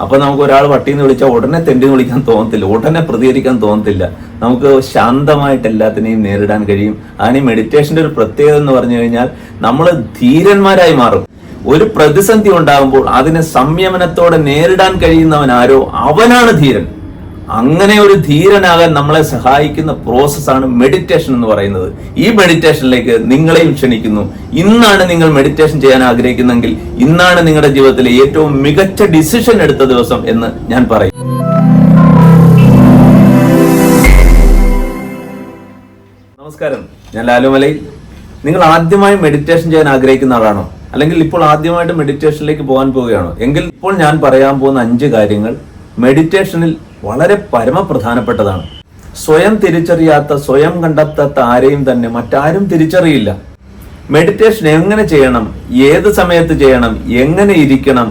അപ്പൊ നമുക്ക് ഒരാൾ വട്ടിന്ന് വിളിച്ചാൽ ഉടനെ തെണ്ടിന്ന് വിളിക്കാൻ തോന്നത്തില്ല. ഉടനെ പ്രതികരിക്കാൻ തോന്നത്തില്ല. നമുക്ക് ശാന്തമായിട്ട് എല്ലാത്തിനെയും നേരിടാൻ കഴിയും. അതിന് മെഡിറ്റേഷന്റെ ഒരു പ്രത്യേകത എന്ന് പറഞ്ഞു കഴിഞ്ഞാൽ നമ്മൾ ധീരന്മാരായി മാറും. ഒരു പ്രതിസന്ധി ഉണ്ടാകുമ്പോൾ അതിനെ സംയമനത്തോടെ നേരിടാൻ കഴിയുന്നവൻ ആരോ അവനാണ് ധീരൻ. അങ്ങനെ ഒരു ധീരനാകാൻ നമ്മളെ സഹായിക്കുന്ന പ്രോസസ്സാണ് മെഡിറ്റേഷൻ എന്ന് പറയുന്നത്. ഈ മെഡിറ്റേഷനിലേക്ക് നിങ്ങളെയും ക്ഷണിക്കുന്നു. ഇന്നാണ് നിങ്ങൾ മെഡിറ്റേഷൻ ചെയ്യാൻ ആഗ്രഹിക്കുന്നെങ്കിൽ ഇന്നാണ് നിങ്ങളുടെ ജീവിതത്തിലെ ഏറ്റവും മികച്ച ഡിസിഷൻ എടുത്ത ദിവസം എന്ന് ഞാൻ പറയും. നമസ്കാരം. ഞാൻ ലാലുമലയിൽ നിങ്ങൾ ആദ്യമായി മെഡിറ്റേഷൻ ചെയ്യാൻ ആഗ്രഹിക്കുന്ന ആളാണോ? അല്ലെങ്കിൽ ഇപ്പോൾ ആദ്യമായിട്ട് മെഡിറ്റേഷനിലേക്ക് പോകാൻ പോവുകയാണോ? എങ്കിൽ ഇപ്പോൾ ഞാൻ പറയാൻ പോകുന്ന അഞ്ച് കാര്യങ്ങൾ മെഡിറ്റേഷനിൽ വളരെ പരമപ്രധാനപ്പെട്ടതാണ്. സ്വയം തിരിച്ചറിയാത്ത സ്വയം കണ്ടെത്താത്ത ആരെയും തന്നെ മറ്റാരും തിരിച്ചറിയില്ല. മെഡിറ്റേഷൻ എങ്ങനെ ചെയ്യണം? ഏത് സമയത്ത് ചെയ്യണം? എങ്ങനെ ഇരിക്കണം?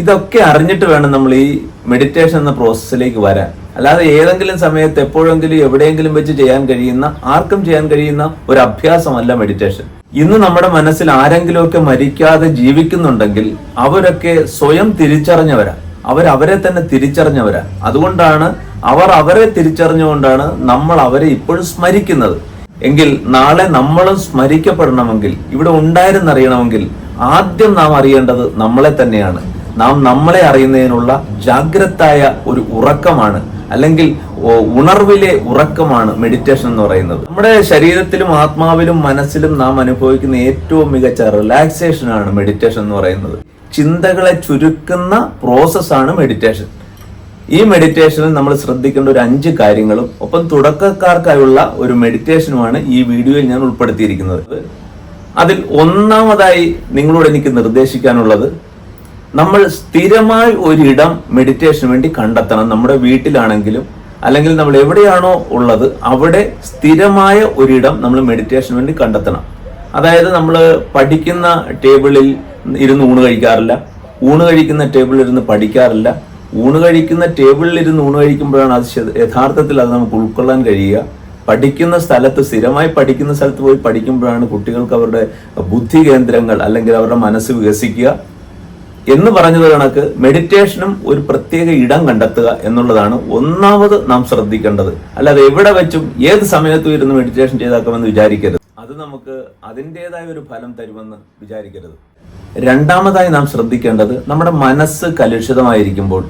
ഇതൊക്കെ അറിഞ്ഞിട്ട് വേണം നമ്മൾ ഈ മെഡിറ്റേഷൻ എന്ന പ്രോസസ്സിലേക്ക് വരാൻ. അല്ലാതെ ഏതെങ്കിലും സമയത്ത് എപ്പോഴെങ്കിലും എവിടെയെങ്കിലും വെച്ച് ചെയ്യാൻ കഴിയുന്ന ആർക്കും ചെയ്യാൻ കഴിയുന്ന ഒരു അഭ്യാസമല്ല മെഡിറ്റേഷൻ ഇന്ന് നമ്മുടെ മനസ്സിൽ ആരെങ്കിലുമൊക്കെ മരിക്കാതെ ജീവിക്കുന്നുണ്ടെങ്കിൽ അവരൊക്കെ സ്വയം തിരിച്ചറിഞ്ഞവരാ. അവർ അവരെ തന്നെ തിരിച്ചറിഞ്ഞവരാ. അതുകൊണ്ടാണ് അവർ അവരെ തിരിച്ചറിഞ്ഞുകൊണ്ടാണ് നമ്മൾ അവരെ ഇപ്പോഴും സ്മരിക്കുന്നത്. എങ്കിൽ നാളെ നമ്മളും സ്മരിക്കപ്പെടണമെങ്കിൽ ഇവിടെ ഉണ്ടായിരുന്നറിയണമെങ്കിൽ ആദ്യം നാം അറിയേണ്ടത് നമ്മളെ തന്നെയാണ്. നാം നമ്മളെ അറിയുന്നതിനുള്ള ജാഗ്രതായ ഒരു ഉറക്കമാണ് അല്ലെങ്കിൽ ഉണർവിലെ ഉറക്കമാണ് മെഡിറ്റേഷൻ എന്ന് പറയുന്നത്. നമ്മുടെ ശരീരത്തിലും ആത്മാവിലും മനസ്സിലും നാം അനുഭവിക്കുന്ന ഏറ്റവും മികച്ച റിലാക്സേഷൻ ആണ് മെഡിറ്റേഷൻ എന്ന് പറയുന്നത്. ചിന്തകളെ ചുരുക്കുന്ന പ്രോസസ്സാണ് മെഡിറ്റേഷൻ ഈ മെഡിറ്റേഷനിൽ നമ്മൾ ശ്രദ്ധിക്കേണ്ട ഒരു അഞ്ച് കാര്യങ്ങളും ഒപ്പം തുടക്കക്കാർക്കായുള്ള ഒരു മെഡിറ്റേഷനുമാണ് ഈ വീഡിയോയിൽ ഞാൻ ഉൾപ്പെടുത്തിയിരിക്കുന്നത്. അതിൽ ഒന്നാമതായി നിങ്ങളോട് എനിക്ക് നിർദ്ദേശിക്കാനുള്ളത് നമ്മൾ സ്ഥിരമായി ഒരിടം മെഡിറ്റേഷന് വേണ്ടി കണ്ടെത്തണം. നമ്മുടെ വീട്ടിലാണെങ്കിലും അല്ലെങ്കിൽ നമ്മൾ എവിടെയാണോ ഉള്ളത് അവിടെ സ്ഥിരമായ ഒരിടം നമ്മൾ മെഡിറ്റേഷന് വേണ്ടി കണ്ടെത്തണം. അതായത് നമ്മൾ പഠിക്കുന്ന ടേബിളിൽ ഇരുന്ന് ഊണ് കഴിക്കാറില്ല. ഊണ് കഴിക്കുന്ന ടേബിളിൽ ഇരുന്ന് പഠിക്കാറില്ല. ഊണ് കഴിക്കുന്ന ടേബിളിൽ ഇരുന്ന് ഊണ് കഴിക്കുമ്പോഴാണ് അത് യഥാർത്ഥത്തിൽ അത് നമുക്ക് ഉൾക്കൊള്ളാൻ കഴിയുക. പഠിക്കുന്ന സ്ഥലത്ത് സ്ഥിരമായി പഠിക്കുന്ന സ്ഥലത്ത് പോയി പഠിക്കുമ്പോഴാണ് കുട്ടികൾക്ക് അവരുടെ ബുദ്ധി കേന്ദ്രങ്ങൾ അല്ലെങ്കിൽ അവരുടെ മനസ്സ് വികസിക്കുക. എന്ന് പറഞ്ഞത് കണക്ക് മെഡിറ്റേഷനും ഒരു പ്രത്യേക ഇടം കണ്ടെത്തുക എന്നുള്ളതാണ് ഒന്നാമത് നാം ശ്രദ്ധിക്കേണ്ടത്. അല്ലാതെ എവിടെ വെച്ചും ഏത് സമയത്തും ഇരുന്ന് മെഡിറ്റേഷൻ ചെയ്താക്കാമെന്ന് വിചാരിക്കരുത്. അത് നമുക്ക് അതിന്റെതായ ഒരു ഫലം തരുമെന്ന് വിചാരിക്കരുത്. രണ്ടാമതായി നാം ശ്രദ്ധിക്കേണ്ടത് നമ്മുടെ മനസ്സ് കലുഷിതമായിരിക്കുമ്പോൾ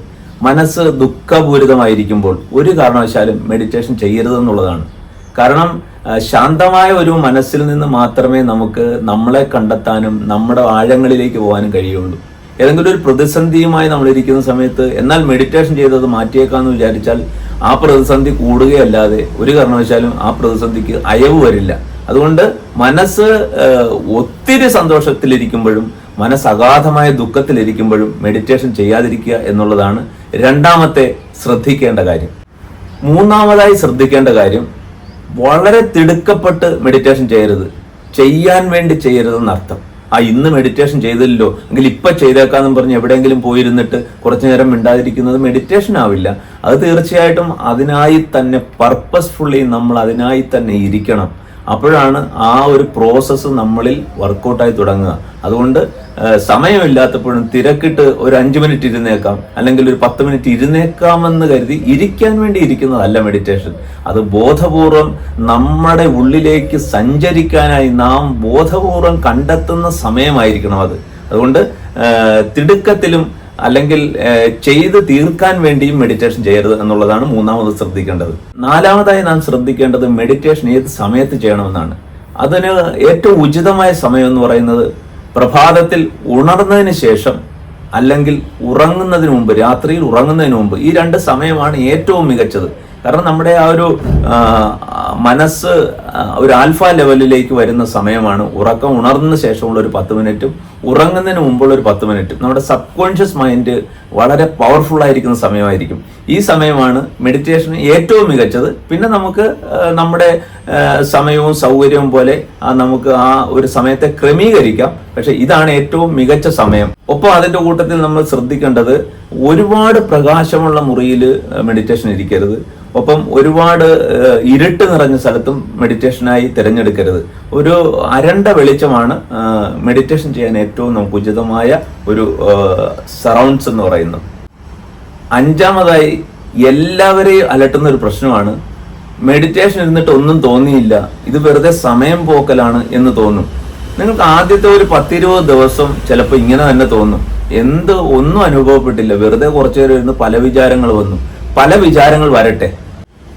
മനസ്സ് ദുഃഖപൂരിതമായിരിക്കുമ്പോൾ ഒരു കാരണവശാലും മെഡിറ്റേഷൻ ചെയ്യരുതെന്നുള്ളതാണ്. കാരണം ശാന്തമായ ഒരു മനസ്സിൽ നിന്ന് മാത്രമേ നമുക്ക് നമ്മളെ കണ്ടെത്താനും നമ്മുടെ ആഴങ്ങളിലേക്ക് പോകാനും കഴിയുള്ളൂ. ഏതെങ്കിലും ഒരു പ്രതിസന്ധിയുമായി നമ്മൾ ഇരിക്കുന്ന സമയത്ത് എന്നാൽ മെഡിറ്റേഷൻ ചെയ്തത് മാറ്റിയേക്കാന്ന് വിചാരിച്ചാൽ ആ പ്രതിസന്ധി കൂടുകയല്ലാതെ ഒരു കാരണവശാലും ആ പ്രതിസന്ധിക്ക് അയവ് വരില്ല. അതുകൊണ്ട് മനസ്സ് ഒത്തിരി സന്തോഷത്തിലിരിക്കുമ്പോഴും മനസ്സ് അഗാധമായ ദുഃഖത്തിലിരിക്കുമ്പോഴും മെഡിറ്റേഷൻ ചെയ്യാതിരിക്കുക എന്നുള്ളതാണ് രണ്ടാമത്തെ ശ്രദ്ധിക്കേണ്ട കാര്യം. മൂന്നാമതായി ശ്രദ്ധിക്കേണ്ട കാര്യം വളരെ തിടുക്കപ്പെട്ട് മെഡിറ്റേഷൻ ചെയ്യരുത്. ചെയ്യാൻ വേണ്ടി ചെയ്യരുതെന്നർത്ഥം ആ ഇന്ന് മെഡിറ്റേഷൻ ചെയ്തില്ലല്ലോ എങ്കിൽ ഇപ്പൊ ചെയ്തേക്കാന്നും പറഞ്ഞ് എവിടെയെങ്കിലും പോയിരുന്നിട്ട് കുറച്ചു നേരം മിണ്ടാതിരിക്കുന്നത് മെഡിറ്റേഷൻ ആവില്ല. അത് തീർച്ചയായിട്ടും അതിനായി തന്നെ പർപ്പസ്ഫുള്ളി നമ്മൾ അതിനായി തന്നെ ഇരിക്കണം. അപ്പോഴാണ് ആ ഒരു പ്രോസസ്സ് നമ്മളിൽ വർക്കൗട്ടായി തുടങ്ങുക. അതുകൊണ്ട് സമയമില്ലാത്തപ്പോഴും തിരക്കിട്ട് ഒരു അഞ്ച് മിനിറ്റ് ഇരുന്നേക്കാം അല്ലെങ്കിൽ ഒരു പത്ത് മിനിറ്റ് ഇരുന്നേക്കാമെന്ന് കരുതി ഇരിക്കാൻ വേണ്ടി ഇരിക്കുന്നതല്ല മെഡിറ്റേഷൻ അത് ബോധപൂർവം നമ്മുടെ ഉള്ളിലേക്ക് സഞ്ചരിക്കാനായി നാം ബോധപൂർവം കണ്ടെത്തുന്ന സമയമായിരിക്കണം അത്. അതുകൊണ്ട് തിടുക്കത്തിലും അല്ലെങ്കിൽ ചെയ്ത് തീർക്കാൻ വേണ്ടിയും മെഡിറ്റേഷൻ ചെയ്യരുത് എന്നുള്ളതാണ് മൂന്നാമത് ശ്രദ്ധിക്കേണ്ടത്. നാലാമതായി നാം ശ്രദ്ധിക്കേണ്ടത് മെഡിറ്റേഷൻ ഏത് സമയത്ത് ചെയ്യണമെന്നാണ്. അതിന് ഏറ്റവും ഉചിതമായ സമയം എന്ന് പറയുന്നത് പ്രഭാതത്തിൽ ഉണർന്നതിന് ശേഷം അല്ലെങ്കിൽ ഉറങ്ങുന്നതിന് മുമ്പ് രാത്രിയിൽ ഉറങ്ങുന്നതിന് മുമ്പ് ഈ രണ്ട് സമയമാണ് ഏറ്റവും മികച്ചത്. കാരണം നമ്മുടെ ആ ഒരു മനസ്സ് ഒരു ആൽഫ ലെവലിലേക്ക് വരുന്ന സമയമാണ് ഉറക്കം ഉണർന്ന ശേഷമുള്ള ഒരു പത്ത് മിനിറ്റും ഉറങ്ങുന്നതിന് മുമ്പുള്ള ഒരു പത്ത് മിനിറ്റും. നമ്മുടെ സബ് കോൺഷ്യസ് മൈൻഡ് വളരെ പവർഫുൾ ആയിരിക്കുന്ന സമയമായിരിക്കും. ഈ സമയമാണ് മെഡിറ്റേഷൻ ഏറ്റവും മികച്ചത്. പിന്നെ നമുക്ക് നമ്മുടെ സമയവും സൗകര്യവും പോലെ നമുക്ക് ആ ഒരു സമയത്തെ ക്രമീകരിക്കാം. പക്ഷെ ഇതാണ് ഏറ്റവും മികച്ച സമയം. ഒപ്പം അതിന്റെ കൂട്ടത്തിൽ നമ്മൾ ശ്രദ്ധിക്കേണ്ടത് ഒരുപാട് പ്രകാശമുള്ള മുറിയിൽ മെഡിറ്റേഷൻ ഇരിക്കരുത്. ഒപ്പം ഒരുപാട് ഇരുട്ട് നിറഞ്ഞ സ്ഥലത്തും മെഡിറ്റേഷനായി തിരഞ്ഞെടുക്കരുത്. ഒരു അരണ്ട വെളിച്ചമാണ് മെഡിറ്റേഷൻ ചെയ്യാൻ ഏറ്റവും നമുക്ക് ഉചിതമായ ഒരു സറൗണ്ട്സ് എന്ന് പറയുന്നത്. അഞ്ചാമതായി എല്ലാവരെയും അലട്ടുന്ന ഒരു പ്രശ്നമാണ് മെഡിറ്റേഷൻ ഇരുന്നിട്ട് ഒന്നും തോന്നിയില്ല ഇത് വെറുതെ സമയം പോക്കലാണ് എന്ന് തോന്നും. നിങ്ങൾക്ക് ആദ്യത്തെ ഒരു പത്തിരുപത് ദിവസം ചിലപ്പോൾ ഇങ്ങനെ തന്നെ തോന്നും. എന്ത് ഒന്നും അനുഭവപ്പെട്ടില്ല വെറുതെ കുറച്ചു നേരം ഇരുന്ന് പല വിചാരങ്ങൾ വന്നു. പല വിചാരങ്ങൾ വരട്ടെ.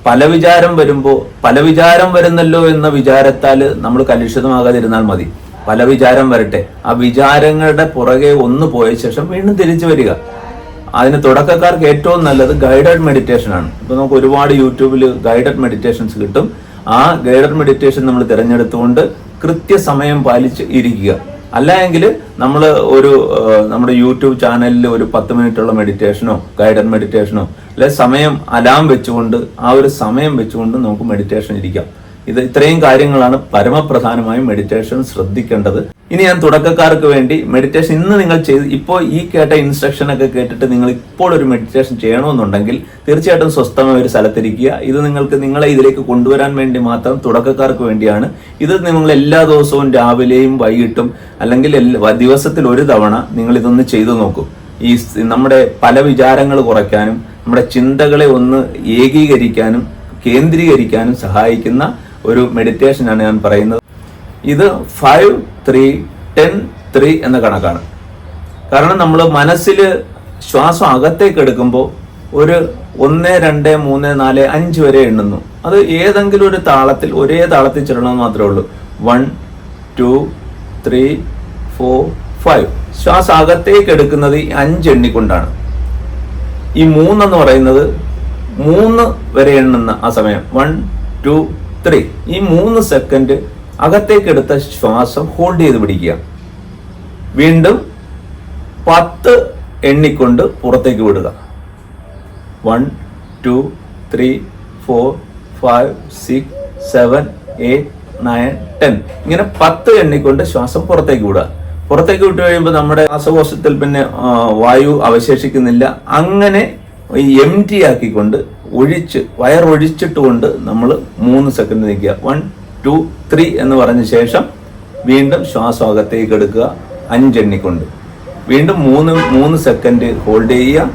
പല വിചാരം വരുമ്പോ പല വിചാരം വരുന്നല്ലോ എന്ന വിചാരത്താൽ നമ്മൾ കലുഷിതമാകാതിരുന്നാൽ മതി. പല വിചാരം വരട്ടെ. ആ വിചാരങ്ങളുടെ പുറകെ ഒന്ന് പോയ ശേഷം വീണ്ടും തിരിച്ചു വരിക. അതിന് തുടക്കക്കാർക്ക് ഏറ്റവും നല്ലത് ഗൈഡഡ് മെഡിറ്റേഷൻ ആണ്. ഇപ്പൊ നമുക്ക് ഒരുപാട് യൂട്യൂബിൽ ഗൈഡഡ് മെഡിറ്റേഷൻസ് കിട്ടും. ആ ഗൈഡഡ് മെഡിറ്റേഷൻ നമ്മൾ തിരഞ്ഞെടുത്തുകൊണ്ട് കൃത്യസമയം പാലിച്ച് ഇരിക്കുക. അല്ല എങ്കിൽ നമ്മൾ ഒരു നമ്മുടെ യൂട്യൂബ് ചാനലിൽ ഒരു പത്ത് മിനിറ്റുള്ള മെഡിറ്റേഷനോ ഗൈഡഡ് മെഡിറ്റേഷനോ അല്ലെ സമയം അലാം വെച്ചുകൊണ്ട് ആ ഒരു സമയം വെച്ചുകൊണ്ട് നമുക്ക് മെഡിറ്റേഷൻ ഇരിക്കാം. ഇത് ഇത്രയും കാര്യങ്ങളാണ് പരമപ്രധാനമായും മെഡിറ്റേഷൻ ശ്രദ്ധിക്കേണ്ടത്. ഇനി ഞാൻ തുടക്കക്കാർക്ക് വേണ്ടി മെഡിറ്റേഷൻ ഇന്ന് നിങ്ങൾ ചെയ്ത് ഇപ്പോൾ ഈ കേട്ട ഇൻസ്ട്രക്ഷൻ ഒക്കെ കേട്ടിട്ട് നിങ്ങൾ ഇപ്പോൾ ഒരു മെഡിറ്റേഷൻ ചെയ്യണമെന്നുണ്ടെങ്കിൽ തീർച്ചയായിട്ടും സ്വസ്ഥമായ ഒരു സ്ഥലത്തിരിക്കുക. ഇത് നിങ്ങൾക്ക് നിങ്ങളെ ഇതിലേക്ക് കൊണ്ടുവരാൻ വേണ്ടി മാത്രം തുടക്കക്കാർക്ക് വേണ്ടിയാണ്. ഇത് നിങ്ങൾ എല്ലാ ദിവസവും രാവിലെയും വൈകിട്ടും അല്ലെങ്കിൽ ദിവസത്തിൽ ഒരു തവണ നിങ്ങൾ ഇതൊന്ന് ചെയ്തു നോക്കൂ. ഈ നമ്മുടെ പല വിചാരങ്ങൾ കുറയ്ക്കാനും നമ്മുടെ ചിന്തകളെ ഒന്ന് ഏകീകരിക്കാനും കേന്ദ്രീകരിക്കാനും സഹായിക്കുന്ന ഒരു മെഡിറ്റേഷനാണ് ഞാൻ പറയുന്നത്. ഇത് ഫൈവ് ത്രീ ടെൻ ത്രീ എന്ന കണക്കാണ്. കാരണം നമ്മൾ മനസ്സിൽ ശ്വാസം അകത്തേക്ക് എടുക്കുമ്പോൾ ഒരു ഒന്ന് രണ്ട് മൂന്ന് നാല് അഞ്ച് വരെ എണ്ണുന്നു. അത് ഏതെങ്കിലും ഒരു താളത്തിൽ ഒരേ താളത്തിൽ ചെല്ലണമെന്ന് മാത്രമേ ഉള്ളൂ. One two three four five ശ്വാസം അകത്തേക്ക് എടുക്കുന്നത് ഈ അഞ്ച് എണ്ണിക്കൊണ്ടാണ്. ഈ മൂന്നെന്ന് പറയുന്നത് മൂന്ന് വരെ എണ്ണുന്ന ആ സമയം. വൺ ടു ത്രീ ഈ മൂന്ന് സെക്കൻഡ് അകത്തേക്ക് എടുത്ത ശ്വാസം ഹോൾഡ് ചെയ്ത് പിടിക്കുക. വീണ്ടും പത്ത് എണ്ണിക്കൊണ്ട് പുറത്തേക്ക് വിടുക. One two three four five six seven eight nine ten ഇങ്ങനെ പത്ത് എണ്ണിക്കൊണ്ട് ശ്വാസം പുറത്തേക്ക് വിടുക. പുറത്തേക്ക് വിട്ടു കഴിയുമ്പോൾ നമ്മുടെ ശ്വാസകോശത്തിൽ പിന്നെ വായു അവശേഷിക്കുന്നില്ല. അങ്ങനെ എം ടി ആക്കിക്കൊണ്ട് ഒഴിച്ച് വയറൊഴിച്ചിട്ടുകൊണ്ട് നമ്മൾ മൂന്ന് സെക്കൻഡ് നിൽക്കുക വൺ ടു ത്രീ എന്ന് പറഞ്ഞ ശേഷം വീണ്ടും ശ്വാസം അകത്തേക്ക് എടുക്കുക അഞ്ചെണ്ണിക്കൊണ്ട് വീണ്ടും മൂന്ന് മൂന്ന് സെക്കൻഡ് ഹോൾഡ് ചെയ്യുക.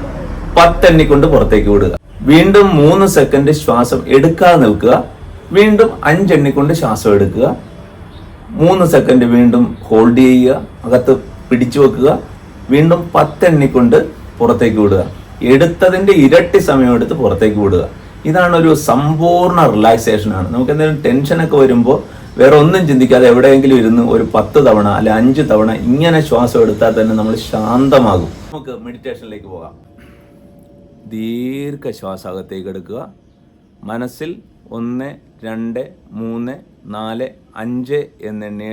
പത്തെണ്ണിക്കൊണ്ട് പുറത്തേക്ക് വിടുക. വീണ്ടും മൂന്ന് സെക്കൻഡ് ശ്വാസം എടുക്കാതെ നിൽക്കുക. വീണ്ടും അഞ്ചെണ്ണിക്കൊണ്ട് ശ്വാസം എടുക്കുക. മൂന്ന് സെക്കൻഡ് വീണ്ടും ഹോൾഡ് ചെയ്യുക. അകത്ത് പിടിച്ചു വെക്കുക. വീണ്ടും പത്തെണ്ണിക്കൊണ്ട് പുറത്തേക്ക് വിടുക. എടുത്തതിന്റെ ഇരട്ടി സമയം എടുത്ത് പുറത്തേക്ക് വിടുക. ഇതാണ് ഒരു സമ്പൂർണ റിലാക്സേഷൻ ആണ് നമുക്ക് എന്തെങ്കിലും ടെൻഷനൊക്കെ വരുമ്പോൾ വേറെ ഒന്നും ചിന്തിക്കാതെ എവിടെയെങ്കിലും ഇരുന്ന് ഒരു പത്ത് തവണ അല്ലെ അഞ്ച് തവണ ഇങ്ങനെ ശ്വാസം എടുത്താൽ തന്നെ നമ്മൾ ശാന്തമാകും. നമുക്ക് മെഡിറ്റേഷനിലേക്ക് പോകാം. ദീർഘ ശ്വാസകത്തേക്ക് എടുക്കുക. മനസ്സിൽ ഒന്ന് രണ്ട് മൂന്ന് നാല് അഞ്ച് എന്നെണ്ണി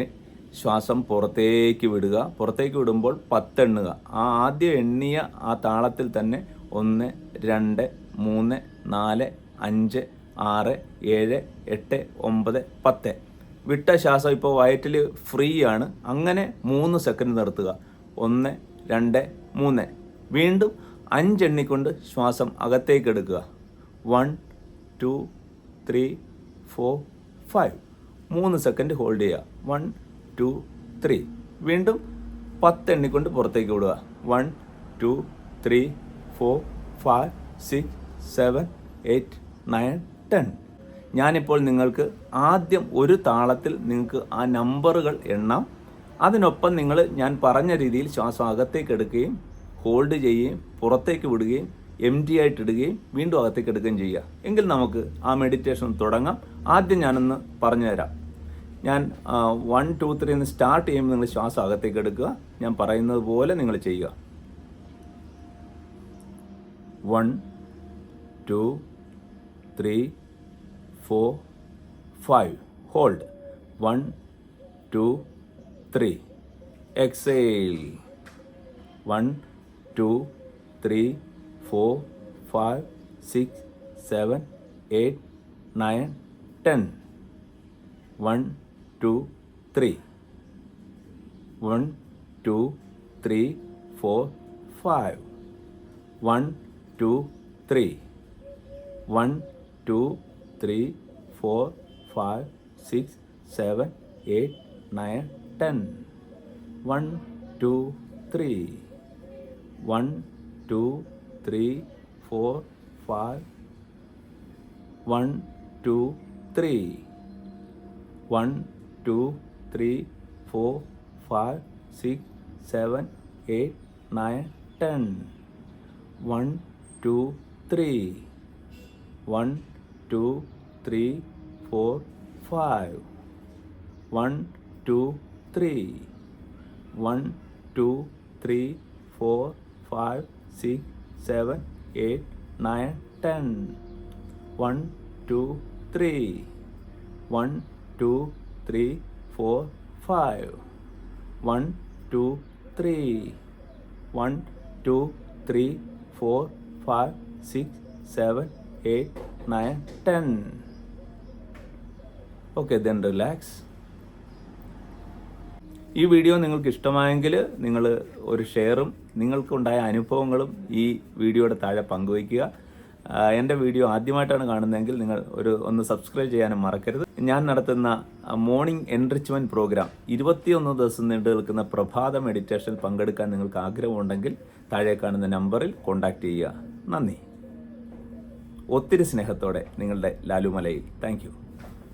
ശ്വാസം പുറത്തേക്ക് വിടുക. പുറത്തേക്ക് വിടുമ്പോൾ പത്തെണ്ണുക. ആ ആദ്യം എണ്ണിയ ആ താളത്തിൽ തന്നെ ഒന്ന് രണ്ട് മൂന്ന് നാല് അഞ്ച് ആറ് ഏഴ് എട്ട് ഒമ്പത് പത്ത്. വിട്ട ശ്വാസം ഇപ്പോൾ വയറ്റിൽ ഫ്രീ ആണ് അങ്ങനെ മൂന്ന് സെക്കൻഡ് നിർത്തുക. ഒന്ന് രണ്ട് മൂന്ന്. വീണ്ടും അഞ്ചെണ്ണിക്കൊണ്ട് ശ്വാസം അകത്തേക്ക് എടുക്കുക. One two three four five. മൂന്ന് സെക്കൻഡ് ഹോൾഡ് ചെയ്യുക. One two three. വീണ്ടും പത്ത് എണ്ണിക്കൊണ്ട് പുറത്തേക്ക് വിടുക. One two three four five six seven eight nine ten ഞാനിപ്പോൾ നിങ്ങൾക്ക് ആദ്യം ഒരു താളത്തിൽ നിങ്ങൾക്ക് ആ നമ്പറുകൾ എണ്ണാം. അതിനൊപ്പം നിങ്ങൾ ഞാൻ പറഞ്ഞ രീതിയിൽ ശ്വാസം അകത്തേക്ക് എടുക്കുകയും ഹോൾഡ് ചെയ്യുകയും പുറത്തേക്ക് വിടുകയും എം ടി ആയിട്ട് ഇടുകയും വീണ്ടും അകത്തേക്ക് എടുക്കുകയും ചെയ്യുക. എങ്കിൽ നമുക്ക് ആ മെഡിറ്റേഷൻ തുടങ്ങാം. ആദ്യം ഞാനൊന്ന് പറഞ്ഞുതരാം. ഞാൻ വൺ ടു ത്രീ എന്ന് സ്റ്റാർട്ട് ചെയ്യുമ്പോൾ നിങ്ങൾ ശ്വാസം അകത്തേക്ക് എടുക്കുക. ഞാൻ പറയുന്നത് പോലെ നിങ്ങൾ ചെയ്യുക. One two three four five hold one two three exhale one two three four five six seven eight nine ten one two three one two three four five one two three one two three four five six seven eight nine ten one two three one two three four five one two three one two three four five six seven eight nine ten one two three one two three four five one two three one two three four five six seven eight nine ten one two three one two three four five one two three one two three four five six seven eight nine ten okay then relax ഈ video നിങ്ങൾക്ക് ഇഷ്ടമായെങ്കിൽ നിങ്ങൾ ഒരു ഷെയറും നിങ്ങൾക്കുണ്ടായ അനുഭവങ്ങളും ഈ വീഡിയോയുടെ താഴെ പങ്കുവയ്ക്കുക. എന്റെ വീഡിയോ ആദ്യമായിട്ടാണ് കാണുന്നതെങ്കിൽ നിങ്ങൾ ഒരു ഒന്ന് സബ്സ്ക്രൈബ് ചെയ്യാനും മറക്കരുത്. ഞാൻ നടത്തുന്ന മോർണിംഗ് എൻറിച്ച്മെന്റ് പ്രോഗ്രാം ഇരുപത്തിയൊന്ന് ദിവസം നീണ്ടു നിൽക്കുന്ന പ്രഭാത മെഡിറ്റേഷൻ പങ്കെടുക്കാൻ നിങ്ങൾക്ക് ആഗ്രഹമുണ്ടെങ്കിൽ താഴെ കാണുന്ന നമ്പറിൽ കോൺടാക്റ്റ് ചെയ്യുക. നന്ദി. ഒത്തിരി സ്നേഹത്തോടെ നിങ്ങളുടെ ലാലുമലയിൽ. താങ്ക്